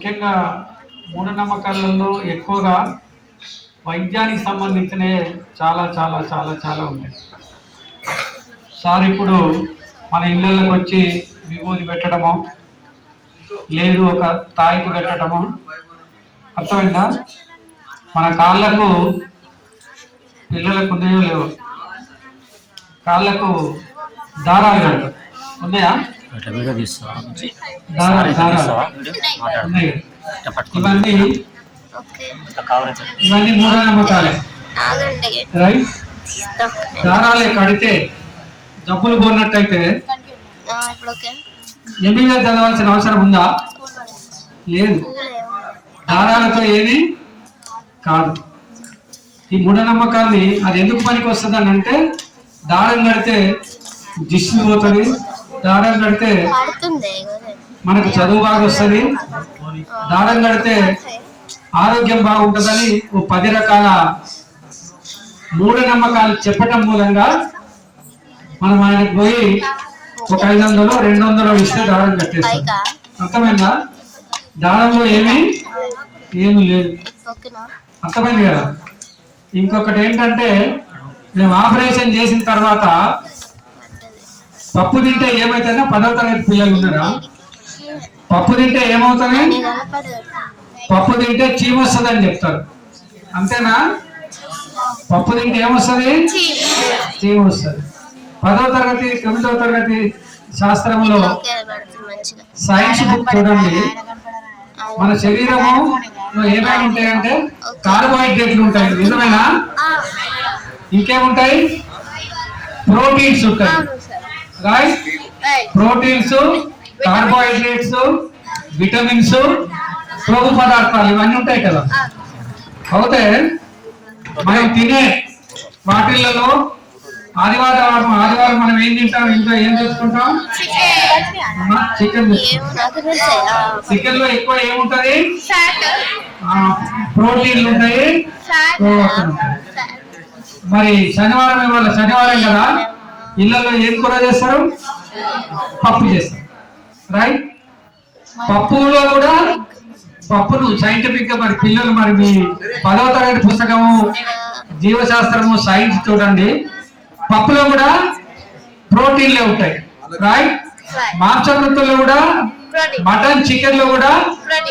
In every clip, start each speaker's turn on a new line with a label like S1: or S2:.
S1: ముఖ్యంగా మూఢనమ్మకాలలో ఎక్కువగా వైద్యానికి సంబంధించినవి చాలా చాలా చాలా చాలా ఉన్నాయి సార్ ఇప్పుడు మన ఇళ్ళకి వచ్చి విభూతి పెట్టడము లేదు ఒక తాయికు పెట్టడము అర్థమైందా? మన కాళ్ళకు పిల్లలకు ఉన్నాయో లేవు? కాళ్ళకు దారాలు కడతారు. ఉన్నాయా?
S2: ఇట్లా వీడియో తీస్తావా ఇట్లా పట్టుకుని.
S1: ఇవన్నీ రైట్. దారాలే కడితే
S3: ఇప్పుడు ఓకే.
S1: ఎంబీబీఎస్ చదవాల్సిన అవసరం ఉందా? లేదు. దారాలతో ఏది? కాదు. ఈ మూఢనమ్మకాన్ని అది ఎందుకు పనికి వస్తుంది అని అంటే దారం కడితే దిష్టి పోతుంది దారం కడితే మనకు చదువు బాగా వస్తుంది. దారం కడితే ఆరోగ్యం బాగుంటుందని ఓ పది రకాల మూఢనమ్మకాలు చెప్పటం మూలంగా మనం ఆయనకు పోయి ఒక ఐదు వందలు రెండు వందలు ఇస్తే దారం కట్టేస్తాం. అర్థమైందా? దారంలో ఏమీ ఏమీ లేదు. అర్థమైంది కదా? ఇంకొకటి ఏంటంటే మేము ఆపరేషన్ చేసిన తర్వాత పప్పు తింటే ఏమైతుందో? పదవ తరగతి పిల్లలు ఉన్నారా పప్పు తింటే
S3: కనపడదు
S1: పప్పు తింటే చీమ వస్తుంది అని చెప్తారు. అంతేనా? పప్పు తింటే ఏమొస్తుంది? చీమ వస్తుంది. పదవ తరగతి తొమ్మిదవ తరగతి శాస్త్రంలో సైన్స్ బుక్ చూడండి. మన శరీరము ఏమేమి ఉంటాయంటే? కార్బోహైడ్రేట్లు ఉంటాయి. నిజమేనా? ఇంకేముంటాయి? ప్రోటీన్స్ ఉంటాయి. రైట్ ప్రోటీన్స్ కార్బోహైడ్రేట్స్ విటమిన్స్ కొవ్వు పదార్థాలు ఇవన్నీ ఉంటాయి కదా. అయితే మనం తినే వాటిల్లో ఆదివారం ఆదివారం మనం ఏం తింటాం ఇంట్లో ఏం చేసుకుంటాం చికెన్. చికెన్లో ఎక్కువ ఏముంటది? ప్రోటీన్లు ఉంటాయి. మరి శనివారం ఇవాళ శనివారం కదా? ఇళ్ళల్లో ఏం కూర చేస్తారు? పప్పు చేస్తారు. రైట్ పప్పులో కూడా పప్పును సైంటిఫిక్గా మరి పిల్లలు మరి మీ పదవ తరగతి పుస్తకము జీవశాస్త్రము సైన్స్ చూడండి. పప్పులో కూడా ప్రోటీన్లే ఉంటాయి. రైట్ మాంసకృతుల్లో కూడా మటన్ చికెన్లో కూడా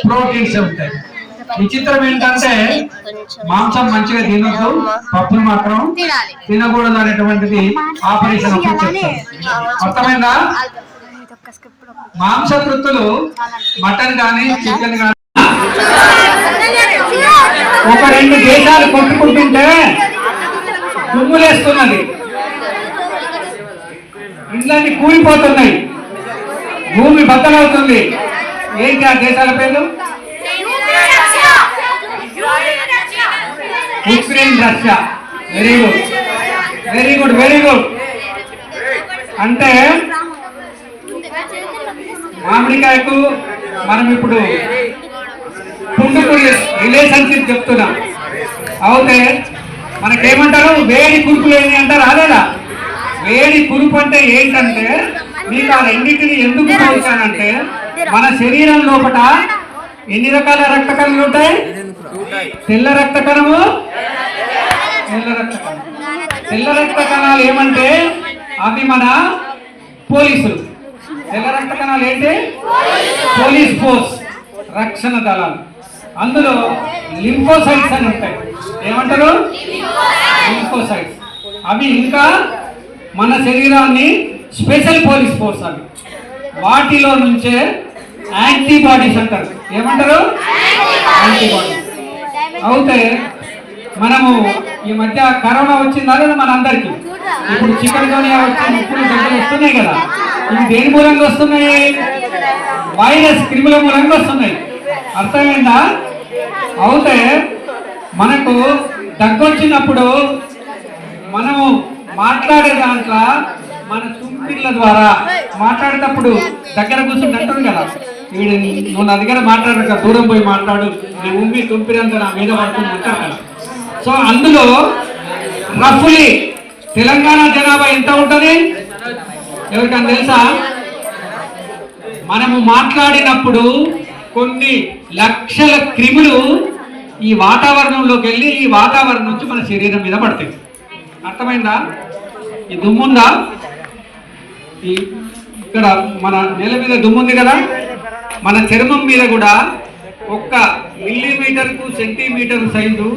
S1: ప్రోటీన్స్ ఉంటాయి. విచిత్రం ఏంటంటే మాంసం మంచిగా తినొద్దు పప్పులు మాత్రం తినకూడదు అనేటువంటిది ఆపరేషన్ అర్థమైందా? మాంసకృతులు మటన్ కానీ చికెన్ కానీ ఒక రెండు దేశాలు కొట్టుకుంటుంటే దుమ్ములేస్తున్నది. ఇండ్లన్నీ కూలిపోతున్నాయి. భూమి బద్దలవుతుంది. ఏంటి ఆ దేశాల పేర్లు? Ukraine Russia very good very good very good అంటే మామిడికాయకు మనం ఇప్పుడు పుండుకుడి రిలేషన్షిప్ చెప్తున్నాం. అవుతే మనకేమంటారు? వేడి కురుపులు ఏంటి అంటారు అదేలా వేడి కురుపు అంటే ఏంటంటే మీకు ఆ రెండింటిని ఎందుకు పోల్చానంటే మన శరీరం లోపల ఎన్ని రకాల రక్త కణాలు ఉంటాయి? తెల్ల రక్త కణము తెల్ల రక్త కణం తెల్ల రక్త కణాలు ఏమంటే అవి మన పోలీసులు. తెల్ల రక్త కణాలు ఏంటి? పోలీస్ ఫోర్స్ రక్షణ దళాలు. అందులో లింఫోసైట్స్ అని ఉంటాయి. ఏమంటారు? లింఫోసైట్స్. అవి ఇంకా మన శరీరాన్ని స్పెషల్ పోలీస్ ఫోర్స్ అవి. వాటిలో నుంచే యాంటీబాడీస్ అంటారు. ఏమంటారు? యాంటీబాడీస్. అయితే మనము ఈ మధ్య కరోనా వచ్చిందా లేదా మనందరికి? ఇప్పుడు చికెన్ గోనియా వచ్చి ముక్కులు దగ్గర వస్తున్నాయి కదా. ఇవి దేని మూలంగా వస్తున్నాయి? వైరస్ క్రిముల మూలంగా వస్తున్నాయి. అర్థమైందా? అయితే మనకు దగ్గొచ్చినప్పుడు మనము మాట్లాడే దాంట్లో మన తుంపిళ్ళ ద్వారా మాట్లాడేటప్పుడు దగ్గర కూర్చుని కదా. వీడు నువ్వు నా దగ్గర మాట్లాడక దూరం పోయి మాట్లాడు. నీ ఉమ్మి తుంపిరంత నా మీద పడుతుంది అంటారు సో అందులో రఫ్లీ తెలంగాణ జనాభా ఎంత ఉంటుంది? ఎవరికైనా తెలుసా? మనము మాట్లాడినప్పుడు కొన్ని లక్షల క్రిములు ఈ వాతావరణంలోకి వెళ్ళి ఈ వాతావరణం నుంచి మన శరీరం మీద పడతాయి. అర్థమైందా? ఈ దుమ్ముందా? ఈ ఇక్కడ మన నేల మీద దుమ్ముంది కదా? మన చర్మం మీద కూడా ఒక్క మిల్లీమీటర్కు సెంటీమీటర్ సైజు.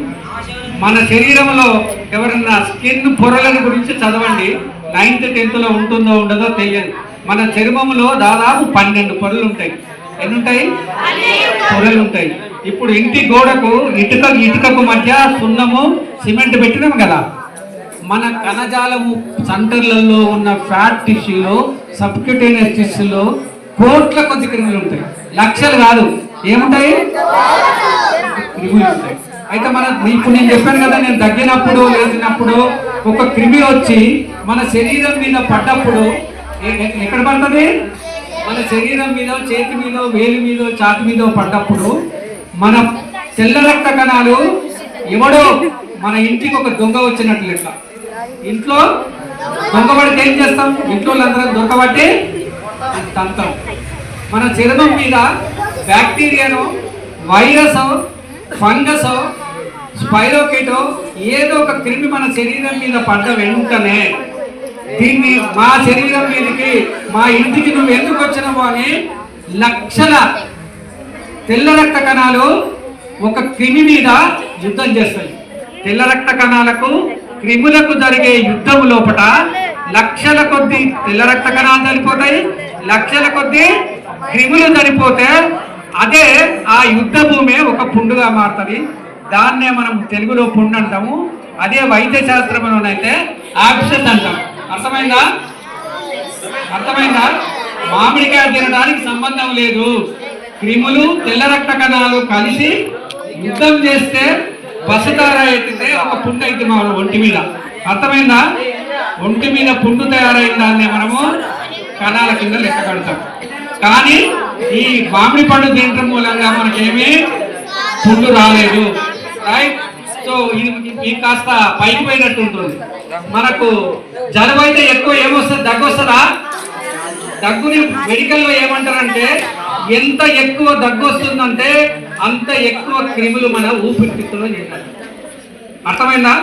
S1: మన శరీరంలో ఎవరన్నా స్కిన్ పొరల గురించి చదవండి. నైన్త్ టెన్త్లో ఉంటుందో ఉండదో తెలియదు. మన చర్మంలో దాదాపు పన్నెండు పొరలు ఉంటాయి. ఎన్ని ఉంటాయి పొరలు ఉంటాయి ఇప్పుడు ఇంటి గోడకు ఇటుక ఇటుకకు మధ్య సున్నము సిమెంట్ పెట్టినాం కదా. మన కణజాలము సెంటర్లలో ఉన్న ఫ్యాట్ టిష్యూలో సబ్క్యూటేనియస్ టిష్యూలో కోట్ల కొద్ది క్రిములు ఉంటాయి. లక్షలు కాదు. ఏముంటాయి? క్రిములు ఉంటాయి. అయితే మన ఇప్పుడు నేను చెప్పాను కదా నేను తగ్గినప్పుడు లేచినప్పుడు ఒక క్రిమి వచ్చి మన శరీరం మీద పడ్డప్పుడు ఎక్కడ పడుతుంది? మన శరీరం మీద చేతి మీద వేలి మీద చాతి మీద పడ్డప్పుడు మన తెల్ల రక్త కణాలు ఎవడో మన ఇంటికి ఒక దొంగ వచ్చినట్లు ఇట్లా ఇంట్లో దొంగ పడితే ఏం చేస్తాం? ఇంట్లో వాళ్ళందరం దొంగ తంత్రం మన చర్మం మీద బ్యాక్టీరియాను వైరస్ ఫంగస్ స్పైరోకెటో ఏదో ఒక క్రిమి మన శరీరం మీద పడ్డ వెంటనే దీన్ని మా శరీరం మీదకి మా ఇంటికి నువ్వు ఎందుకు వచ్చినావు అని లక్షల తెల్ల రక్త కణాలు ఒక క్రిమి మీద యుద్ధం చేస్తాయి. తెల్ల రక్త కణాలకు క్రిములకు జరిగే యుద్ధం లోపట లక్షల కొద్ది తెల్ల రక్త కణాలు చనిపోతాయి లక్షల కొద్ది క్రిములు చనిపోతే అదే ఆ యుద్ధ భూమి ఒక పుండుగా మారుతుంది. దాన్నే మనం తెలుగులో పుండు అంటాము. అదే వైద్య శాస్త్రంలోనైతే ఆప్షన్ అంటాం. అర్థమైందా? అర్థమైందా? మామిడికాయ తినడానికి సంబంధం లేదు. క్రిములు తెల్ల రక్త కణాలు కలిసి యుద్ధం చేస్తే బసతార అయితే ఒక పుండు అయితే మన ఒంటి మీద. అర్థమైందా? ఒంటి మీద పుండు తయారైన దాన్ని మనము కణాల కింద లెక్క కడతాం. కానీ ఈ మామిడి పండు తినడం మూలంగా మనకేమీ పుండు రాలేదు. రైట్ సో ఇది కాస్త పైకి పోయినట్టు ఉంటుంది. మనకు జలుబు అయితే ఎక్కువ ఏమొస్తుంది? దగ్గు వస్తుందా? దగ్గుని మెడికల్లో ఏమంటారంటే ఎంత ఎక్కువ దగ్గు వస్తుందంటే అంత ఎక్కువ క్రిములు మన ఊపిరితిత్తులో చేస్తారు అర్థమైందా?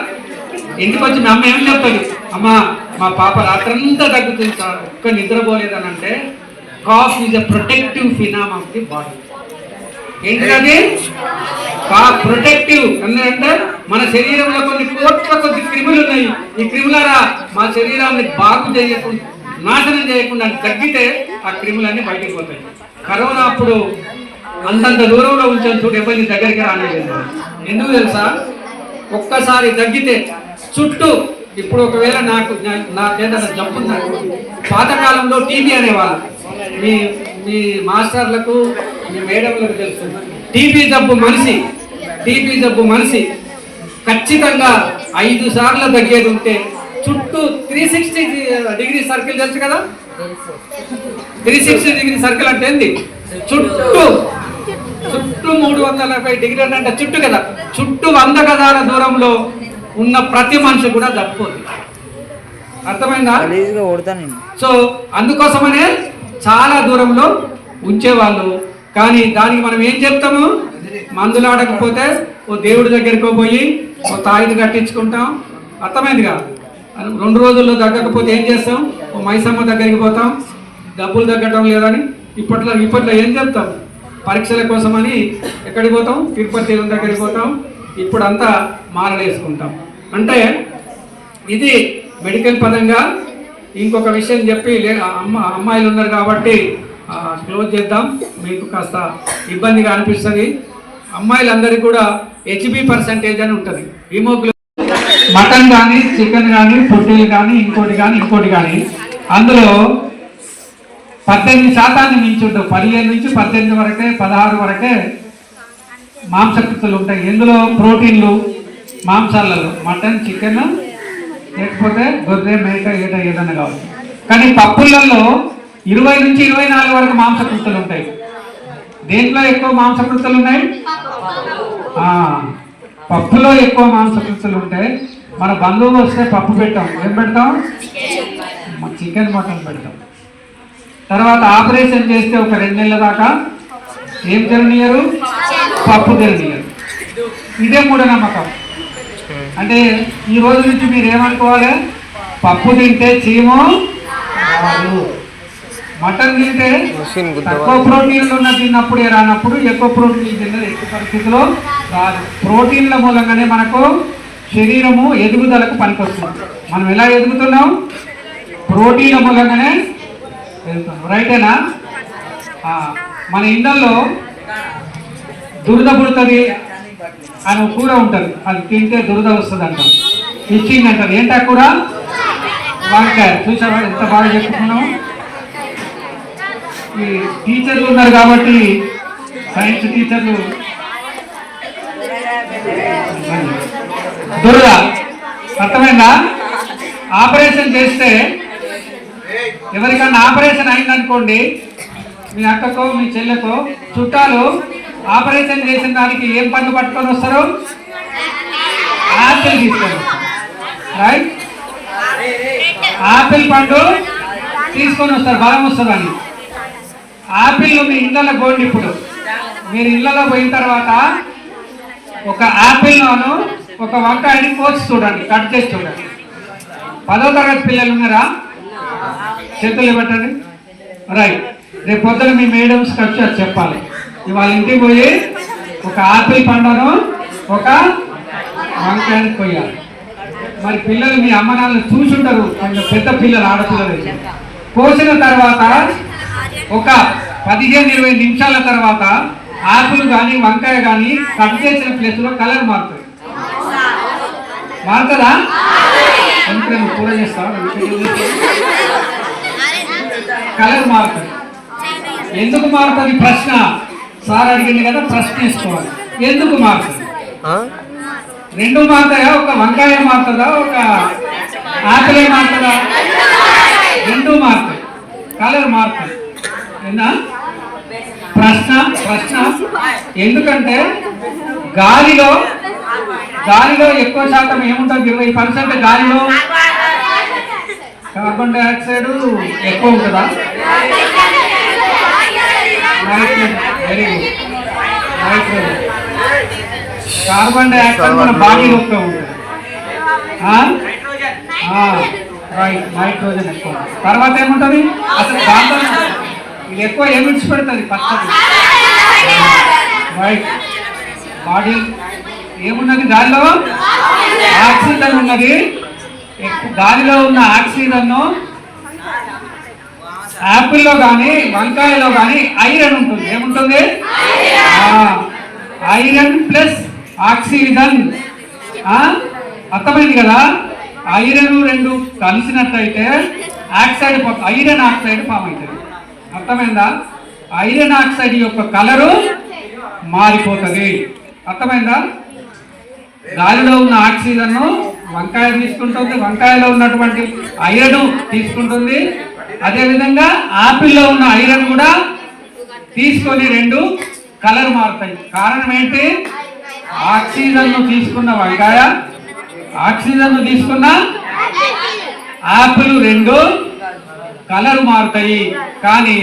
S1: ఇంటికి వచ్చి మీ అమ్మ ఏం చెప్తుంది? అమ్మా మా పాప రాత్రంతా తగ్గుతుంది సార్ ఒక్క నిద్రపోలేదని అంటే cough is a protective phenom of the body. ఏంటది కా ప్రొటెక్టివ్. అంటే మన శరీరంలో కొన్ని కోట్ల కొద్ది క్రిములు ఉన్నాయి. ఈ క్రిములారా మా శరీరాన్ని బాగు చేయకుండా నాశనం చేయకుండా తగ్గితే ఆ క్రిములన్నీ బయటకు పోతాయి. కరోనా అప్పుడు అంతంత దూరంలో ఉంచాను చూడు ఎవరిని దగ్గరికి రానే ఎందుకు తెలుసా? ఒక్కసారి తగ్గితే చుట్టూ ఇప్పుడు ఒకవేళ నాకు నా- చేత జబ్బు పాతకాలంలో టీబీ అనేవాళ్ళు. మీ మీ మాస్టర్లకు మీ మేడంలకు తెలుసు. టీబీ జబ్బు మనిషి. టీబీ జబ్బు మనిషి. ఖచ్చితంగా ఐదు సార్లు తగ్గేది ఉంటే చుట్టూ త్రీ సిక్స్టీ డిగ్రీ సర్కిల్ తెలుసు కదా? త్రీ సిక్స్టీ డిగ్రీ సర్కిల్ అంటే ఏంది? చుట్టూ. చుట్టూ మూడు వందల నలభై డిగ్రీలు అంటే చుట్టూ కదా? చుట్టూ వంద గదాల దూరంలో ఉన్న ప్రతి మనిషి కూడా తప్పుతుంది అర్థమైందా? సో అందుకోసమనే చాలా దూరంలో ఉంచేవాళ్ళు. కానీ దానికి మనం ఏం చెప్తాము? మందులు ఆడకపోతే ఓ దేవుడి దగ్గరికి పోయి ఓ తాయిది కట్టించుకుంటాం. అర్థమైందిగా? రెండు రోజుల్లో తగ్గకపోతే ఏం చేస్తాం? ఓ మైసమ్మ దగ్గరికి పోతాం. డబ్బులు తగ్గటం లేదని ఇప్పట్లో ఇప్పట్లో ఏం చెప్తాం? పరీక్షల కోసమని ఎక్కడికి పోతాం? తిరుపతి దగ్గరికి పోతాం. ఇప్పుడు అంతా మారలేసుకుంటాం. అంటే ఇది మెడికల్ పదంగా ఇంకొక విషయం చెప్పి అమ్మ అమ్మాయిలు ఉన్నారు కాబట్టి క్లోజ్ చేద్దాం. మీకు కాస్త ఇబ్బందిగా అనిపిస్తుంది. అమ్మాయిలందరికీ కూడా హెచ్బి పర్సంటేజ్ అని ఉంటుంది. హిమోగ్లో మటన్ కానీ చికెన్ కానీ పొట్టీలు కానీ ఇంకోటి కానీ ఇంకోటి కానీ అందులో పద్దెనిమిది శాతాన్ని మించి ఉండవు. పదిహేను నుంచి పద్దెనిమిది వరకే పదహారు వరకే మాంసకృతులు ఉంటాయి. ఇందులో ప్రోటీన్లు మాంసాలలో మటన్ చికెన్ లేకపోతే గొర్రె మేక ఏట ఏదైనా కావచ్చు. కానీ పప్పులలో ఇరవై నుంచి ఇరవై నాలుగు వరకు మాంసకృతులు ఉంటాయి. దేంట్లో ఎక్కువ మాంసకృతులు ఉన్నాయి? పప్పులో ఎక్కువ మాంసకృతులు ఉంటాయి మన బంధువులు వస్తే పప్పు పెట్టాం ఏం పెడతాం? చికెన్ మటన్ పెడతాం. తర్వాత ఆపరేషన్ చేస్తే ఒక రెండు నెలల దాకా ఏం తిననీయరు పప్పు తిననీయరు ఇదే మూఢనమ్మకం. అంటే ఈ రోజు నుంచి మీరు ఏమనుకోవాలి? పప్పు తింటే చీము రాదు. మటన్ తింటే తక్కువ ప్రోటీన్లు ఉన్న తిన్నప్పుడే రానప్పుడు ఎక్కువ ప్రోటీన్లు తిన్నది ఎక్కువ పరిస్థితిలో రాదు. ప్రోటీన్ల మూలంగానే మనకు శరీరము ఎదుగుదలకు పనికొస్తుంది. మనం ఎలా ఎదుగుతున్నాం? ప్రోటీన్ల మూలంగానే ఎదుగుతున్నాం రైటేనా? మన ఇళ్ళల్లో దురద పుడుతుంది. అని కూర ఉంటుంది. అది తింటే దురద వస్తుంది అంటారు ఇచ్చింది అంటారు ఏంటా కూర? వంకాయ. చూసావా? ఎంత బాగా చెప్పుకున్నాం ఈ టీచర్లు ఉన్నారు కాబట్టి సైన్స్ టీచర్లు. దురద. అర్థమైందా? ఆపరేషన్ చేస్తే ఎవరికన్నా ఆపరేషన్ అయిందనుకోండి మీ అక్కకో మీ చెల్లెకో చుట్టాలు ఆపరేషన్ చేసిన దానికి ఏం పన్ను పట్టుకొని వస్తారు? ఆపిల్ తీసుకొని రైట్ ఆపిల్ పండు తీసుకొని వస్తారు బలం వస్తుందని. ఆపిల్ మీ ఇళ్ళలో పోండి ఇప్పుడు. మీరు ఇళ్ళలో పోయిన తర్వాత ఒక ఆపిల్లోను ఒక వంకాయని కోసి చూడండి కట్ చేసి చూడండి. పదో తరగతి పిల్లలు ఉన్నారా? చేతులు పెట్టండి. రైట్ రేపు పొద్దున మీ మేడమ్స్ ఖర్చు అది చెప్పాలి. ఇవాళ ఇంటికి పోయి ఒక ఆపిల్ పండును ఒక వంకాయని కొయ్యాలి. మరి పిల్లలు మీ అమ్మ నాన్న చూసుంటారు కొంచెం పెద్ద పిల్లలు ఆడపిల్లలు కోసిన తర్వాత ఒక పదిహేను ఇరవై నిమిషాల తర్వాత ఆకులు కానీ వంకాయ కానీ కట్ చేసిన ప్లేస్లో కలర్ మారుతుంది మారుతుందా? అందుకే నువ్వు కూర చేస్తావా? కలర్ మారుతుంది ఎందుకు మారుతుంది ప్రశ్న. సార్ అడిగింది కదా ప్రశ్న వేసుకోవాలి ఎందుకు మారుతుంది? రెండు మారుతాయా? ఒక వంకాయ మారుతుందా? ఒక ఆపిలే మారుతుందా? రెండు మారుతాయి. కలర్ మారుతాయి. ప్రశ్న ప్రశ్న. ఎందుకంటే గాలిలో గాలిలో ఎక్కువ శాతం ఏముంటుంది? ఇరవై పర్సెంట్ గాలిలో కార్బన్ డైఆక్సైడ్ ఎక్కువ ఉంటుందా nitrogen very good nitrogen carbon dioxide మన బాడీలో ఎక్కువ ఉంటుంది. రైట్ నైట్రోజన్ ఎక్కువ. తర్వాత ఏముంటుంది? అసలు దాంట్లో ఇది ఎక్కువ ఏమి విడిచిపెడుతుంది? పచ్చడి. రైట్ బాడీ ఏమున్నది గాలిలో? ఆక్సిజన్ ఉన్నది. గాలిలో ఉన్న ఆక్సిజన్ యాపిల్లో కానీ వంకాయలో కానీ ఐరన్ ఉంటుంది. ఏముంటుంది? Iron plus oxygen. అర్థమైంది కదా? ఐరన్ రెండు కలిసినట్టయితే ఆక్సైడ్ ఐరన్ ఆక్సైడ్ ఫామ్ అవుతుంది. అర్థమైందా? ఐరన్ ఆక్సైడ్ యొక్క కలరు మారిపోతుంది. అర్థమైందా? గాలిలో ఉన్న ఆక్సిజన్ వంకాయ తీసుకుంటుంది. వంకాయలో ఉన్నటువంటి ఐరన్ తీసుకుంటుంది. అదేవిధంగా ఆపిల్లో ఉన్న ఐరన్ కూడా తీసుకొని రెండు కలర్ మారుతాయి. కారణం ఏంటి? ఆక్సిజన్ తీసుకున్న వంకాయ ఆక్సిజన్ తీసుకున్న ఆపిల్ రెండు కలర్ మారుతాయి. కానీ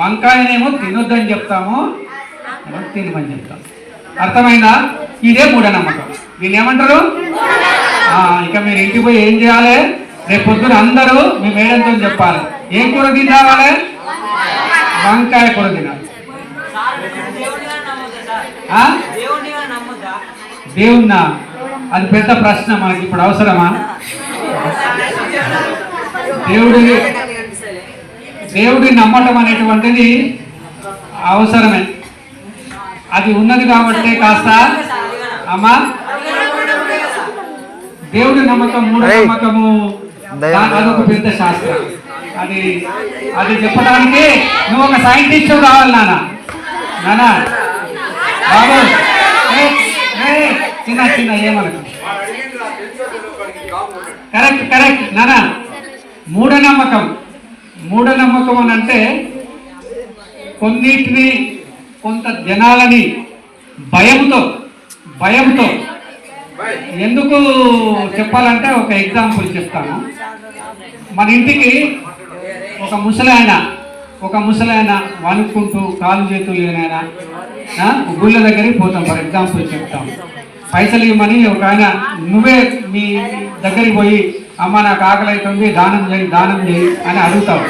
S1: వంకాయనేమో తినొద్దని చెప్తాము. తినమని చెప్తాం అర్థమైందా? ఇదే మూఢనమ్మకం. దీన్ని ఏమంటారు? ఇక మీరు ఇంటికి పోయి ఏం చేయాలి? రేపు పొద్దున అందరూ మీ మేడంతో చెప్పాలి. ఏం కూర రావాలి వంకాయ కూర తినాలి? దేవుణ్ణా? అది పెద్ద ప్రశ్న మనకి ఇప్పుడు అవసరమా? దేవుడి దేవుడి నమ్మటం అనేటువంటిది అవసరమే. అది ఉన్నది కాబట్టి కాస్త అమ్మా. దేవుడి నమ్మకం మూఢ నమ్మకము అదొక పెద్ద శాస్త్రం. అది అది చెప్పడానికి నువ్వు ఒక సైంటిస్ట్ కావాలి నాన్న. నాన్న. బాబు. చిన్న చిన్న ఏమనకు? కరెక్ట్ కరెక్ట్ నాన్న. మూఢనమ్మకం. మూఢనమ్మకం అని అంటే కొన్నిటిని కొంత జనాలని భయంతో భయంతో. ఎందుకు చెప్పాలంటే ఒక ఎగ్జాంపుల్ చెప్తాను. మన ఇంటికి ఒక ముసలాయన ఒక ముసలాయన వణుక్కుంటూ కాలు చేతులు లేనాయన గుళ్ళ దగ్గరికి పోతాం. ఫర్ ఎగ్జాంపుల్ చెప్తాం. పైసలు ఇవ్వమని ఒక ఆయన నువ్వే మీ దగ్గరికి పోయి అమ్మ నాకు ఆకలి అవుతుంది దానం చేయి దానం చేయి అని అడుగుతావు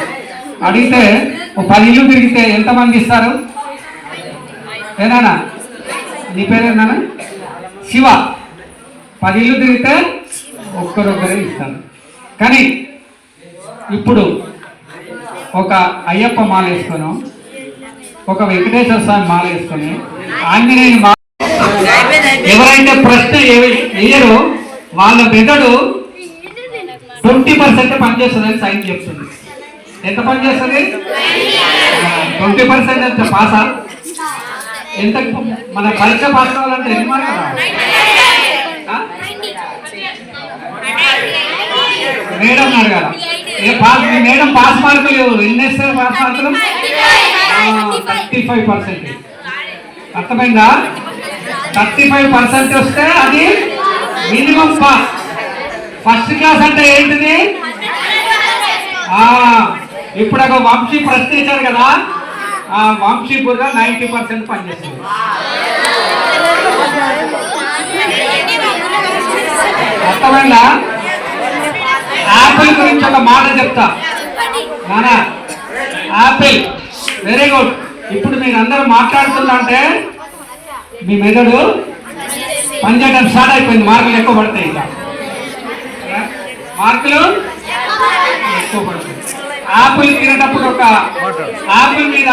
S1: అడిగితే ఒక పది ఇల్లు తిరిగితే ఎంతమంది ఇస్తారు? ఏనానా నీ పేరేనా శివ. పది ఇల్లు తిరిగితే ఒక్కరొక్కరే ఇస్తాను కానీ ఇప్పుడు ఒక అయ్యప్ప మాల వేసుకొని ఒక వెంకటేశ్వర స్వామి మాల వేసుకొని ఆంజనేయుని మాల ఎవరైతే ప్రశ్న ఏ- వాళ్ళ మెదడు ట్వంటీ పర్సెంట్ పనిచేస్తుందని సైన్స్ చెప్తుంది. ఎంత పనిచేస్తుంది ట్వంటీ పర్సెంట్ ఎంత పాసా? ఎంత మన పరీక్ష పాస్ కావాలంటే ఎన్ని మార్కులు రావాలి? మేడం అడగాల? పాస్ మేడం పాస్ మార్కులు ఎన్ని ఇస్తారు పాస్ మార్కులు థర్టీ ఫైవ్ పర్సెంట్. అర్థమైందా? థర్టీ ఫైవ్ పర్సెంట్ వస్తే అది మినిమం పాస్. ఫస్ట్ క్లాస్ అంటే ఏంటిది? ఇప్పుడు ఒక వంశీ ప్రశ్న ఇచ్చారు కదా. ఆ వంశీ బుర్ర నైంటీ పర్సెంట్ పనిచేస్తుంది అర్థమైందా? యాపిల్ గురించి ఒక మాట చెప్తా. నానా యాపిల్ వెరీ గుడ్. ఇప్పుడు మీరు అందరూ మాట్లాడుతుందంటే మీ మెదడు పనిచేయడం స్టార్ట్ అయిపోయింది. మార్కులు ఎక్కువ పడతాయి ఇంకా. మార్కులు ఎక్కువ పడతాయి. యాపిల్ తినేటప్పుడు ఒక యాపిల్ మీద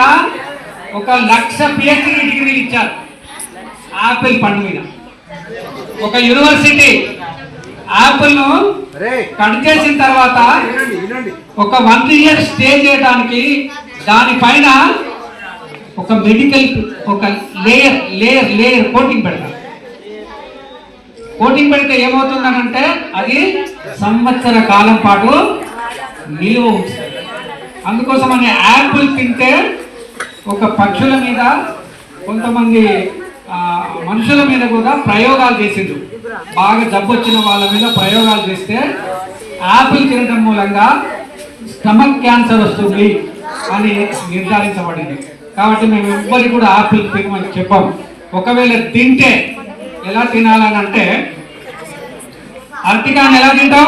S1: ఒక లక్ష పిహెచ్డి డిగ్రీలు ఇచ్చారు. యాపిల్ పండు మీద. ఒక యూనివర్సిటీ యాపిల్ను కట్ చేసిన తర్వాత ఒక వన్ ఇయర్ స్టే చేయడానికి దానిపైన ఒక మెడికల్ ఒక లేయర్ లేయర్ లేయర్ కోటింగ్ పెడతారు. కోటింగ్ పెడితే ఏమవుతుందనంటే అది సంవత్సర కాలం పాటు నిలువ అందుకోసం అని యాపిల్ తింటే ఒక పక్షుల మీద కొంతమంది మనుషుల మీద కూడా ప్రయోగాలు చేసిండ్రు. బాగా జబ్బు వచ్చిన వాళ్ళ మీద ప్రయోగాలు చేస్తే యాపిల్ తినడం మూలంగా స్టమక్ క్యాన్సర్ వస్తుంది అని నిర్ధారించబడింది. కాబట్టి మేము ఎవ్వరికి కూడా ఆపిల్ తినమని చెప్పాం. ఒకవేళ తింటే ఎలా తినాలని అంటే అరటికాయని ఎలా తింటాం?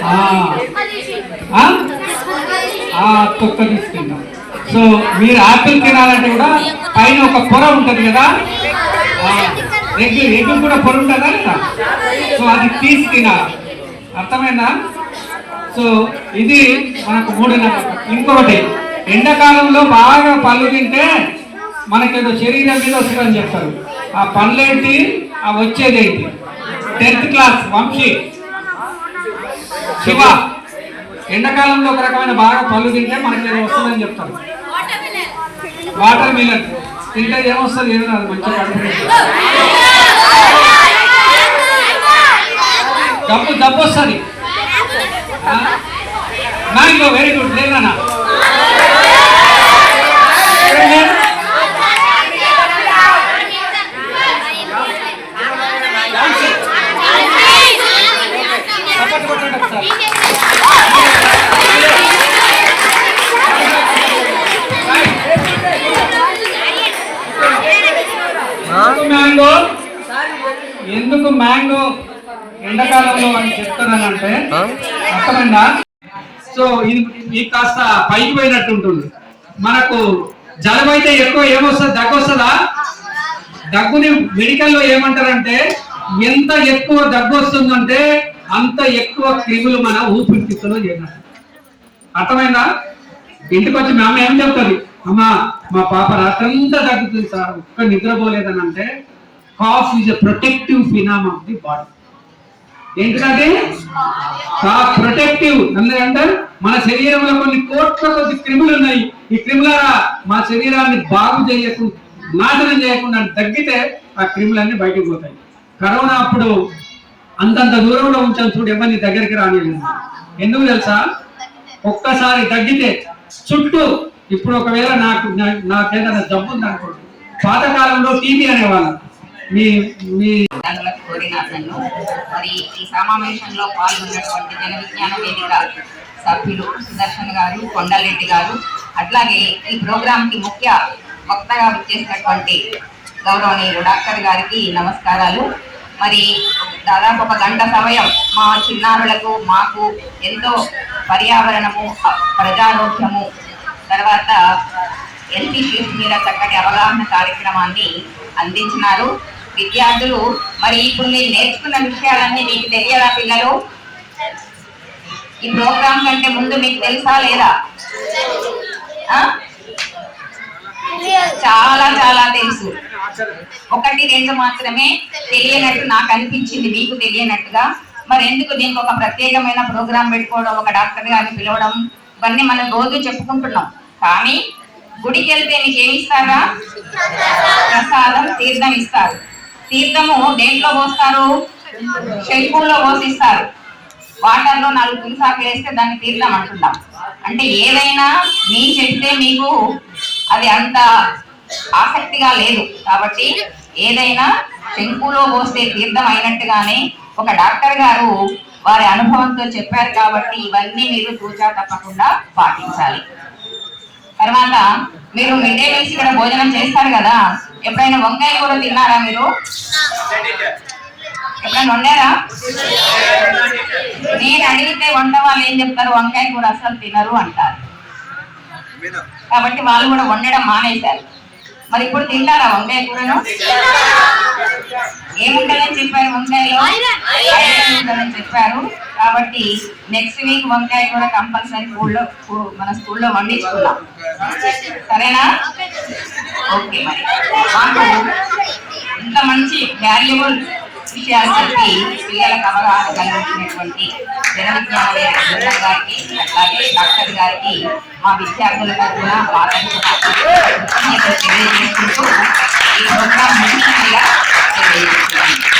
S1: తొక్క ఆ? తింటాం తొక్క తీసుకుంటాం. సో మీరు ఆపిల్ తినాలంటే కూడా పైన ఒక పొర ఉంటుంది కదా? ఆ, ఎగ్ కూడా పొర ఉంటుందా లేదా సో అది తీసి తినాలి అర్థమైందా? సో ఇది మనకు మూడు ఇంకొకటి ఎండాకాలంలో బాగా పళ్ళు తింటే మనకేదో శరీరం మీద వస్తుందని చెప్తారు. ఆ పళ్ళు ఏంటి ఆ వచ్చేది ఏంటి టెన్త్ క్లాస్ వంశీ. శివ. ఎండాకాలంలో ఒక రకమైన బాగా పళ్ళు తింటే మనకేదో వస్తుందని చెప్తారు. Watermelon. తింటే ఏమొస్తుంది? ఏదో రాదు జబ్బు జబ్బు వస్తుంది. మ్యాంగో వెరీ గుడ్ లేదన్నా మ్యాంగో ఎందుకు మ్యాంగో ఎండాకాలంలో అని అర్థమైందా? సో ఇది కాస్త పైకి పోయినట్టు ఉంటుంది. మనకు జలం అయితే ఎక్కువ ఏమొస్తుంది? దగ్గు వస్తుందా? దగ్గుని మెడికల్లో ఏమంటారంటే ఎంత ఎక్కువ దగ్గు వస్తుందంటే అంత ఎక్కువ క్రిములు మన ఊపిరితిత్తులో చేరినట్టు. అర్థమైందా? ఇంటికి వచ్చి మీ అమ్మ ఏం చెప్తుంది? అమ్మ మా పాప రాత్రంతా తగ్గుతుంది సార్ ఒక్క నిద్రపోలేదని అంటే cough is a protective phenom of the body ఏంటిదంటే? ప్రొటెక్టివ్ ఎందుకంటే మన శరీరంలో కొన్ని కోట్ల కొద్ది క్రిములు ఉన్నాయి. ఈ క్రిములారా మా శరీరాన్ని బాగు చేయకుండా నాశనం చేయకుండా తగ్గితే ఆ క్రిములన్నీ బయటకు పోతాయి. కరోనా అప్పుడు అంతంత దూరంలో ఉంచాను చూడు ఎవరిని దగ్గరికి రానివ్వండి ఎందుకు తెలుసా? ఒక్కసారి తగ్గితే చుట్టూ ఇప్పుడు ఒకవేళ నాకు నా- నాకేదైనా జబ్బు ఉందనుకోండి పాతకాలంలో టీవీ అనేవాళ్ళం.
S4: కోరినాథన్ను మరి ఈ సమావేశంలో పాల్గొన్నటువంటి జన విజ్ఞాన వేదిక సభ్యులు సుదర్శన్ గారు కొండలరెడ్డి గారు అట్లాగే ఈ ప్రోగ్రామ్కి ముఖ్య వక్తగా విచ్చేసినటువంటి గౌరవనీయులు డాక్టర్ గారికి నమస్కారాలు. మరి దాదాపు ఒక గంట సమయం మా చిన్నారులకు మాకు ఎంతో పర్యావరణము ప్రజారోగ్యము తర్వాత ఎల్పీ మీద చక్కటి అవగాహన కార్యక్రమాన్ని అందించినారు. విద్యార్థులు. మరి ఇప్పుడు మీరు నేర్చుకున్న విషయాలన్నీ మీకు తెలియదా పిల్లలు? ఈ ప్రోగ్రామ్ కంటే ముందు మీకు తెలుసా లేదా? చాలా చాలా తెలుసు. ఒకటి రెండు మాత్రమే తెలియనట్టు నాకు అనిపించింది మీకు తెలియనట్టుగా. మరి ఎందుకు దీనికి ఒక ప్రత్యేకమైన ప్రోగ్రాం పెట్టుకోవడం ఒక డాక్టర్ గారిని పిలవడం? ఇవన్నీ మనం రోజు చెప్పుకుంటున్నాం. కానీ గుడికి వెళ్తే మీకు ఏమి ఇస్తారా ప్రసాదం తీర్థం ఇస్తారు. తీర్థము దేంట్లో పోస్తారు? శంకుల్లో పోసిస్తారు. వాటర్లో నాలుగు తులసాకులు వేస్తే దాన్ని తీర్థం అంటున్నాం. అంటే ఏదైనా మీ చెప్తే మీకు అది అంత ఆసక్తిగా లేదు. కాబట్టి ఏదైనా శంకులో పోస్తే తీర్థం అయినట్టుగానే ఒక డాక్టర్ గారు వారి అనుభవంతో చెప్పారు కాబట్టి ఇవన్నీ మీరు తూచా తప్పకుండా పాటించాలి. తర్వాత మీరు మిడ్ డే మీల్స్ ఇక్కడ భోజనం చేస్తారు కదా? ఎప్పుడైనా వంకాయ కూర తిన్నారా మీరు? ఎప్పుడైనా వండారా? నేను అడిగితే వంట వాళ్ళు ఏం చెప్తారు? వంకాయ కూర అసలు తినరు అంటారు. కాబట్టి వాళ్ళు కూడా వండడం మానేశారు. మరి ఇప్పుడు తింటారా వంకాయ కూరను? ఏముంటుందని చెప్పారు వంకాయలో? ఉంటుందని చెప్పారు. కాబట్టి నెక్స్ట్ వీక్ వంకాయ కూర కంపల్సరీ స్కూల్లో మన స్కూల్లో వండించుకున్నాం సరేనా? ఓకే మరి. మాకు ఇంత మంచి వాల్యుబుల్ విషయాలు చెప్పి పిల్లలకు అవగాహన కలిగించినటువంటి జన విజ్ఞాన వేదిక బృందం గారికి అలాగే డాక్టర్ గారికి మా విద్యార్థుల తరఫున తెలియజేసుకుంటూ 我们一起来。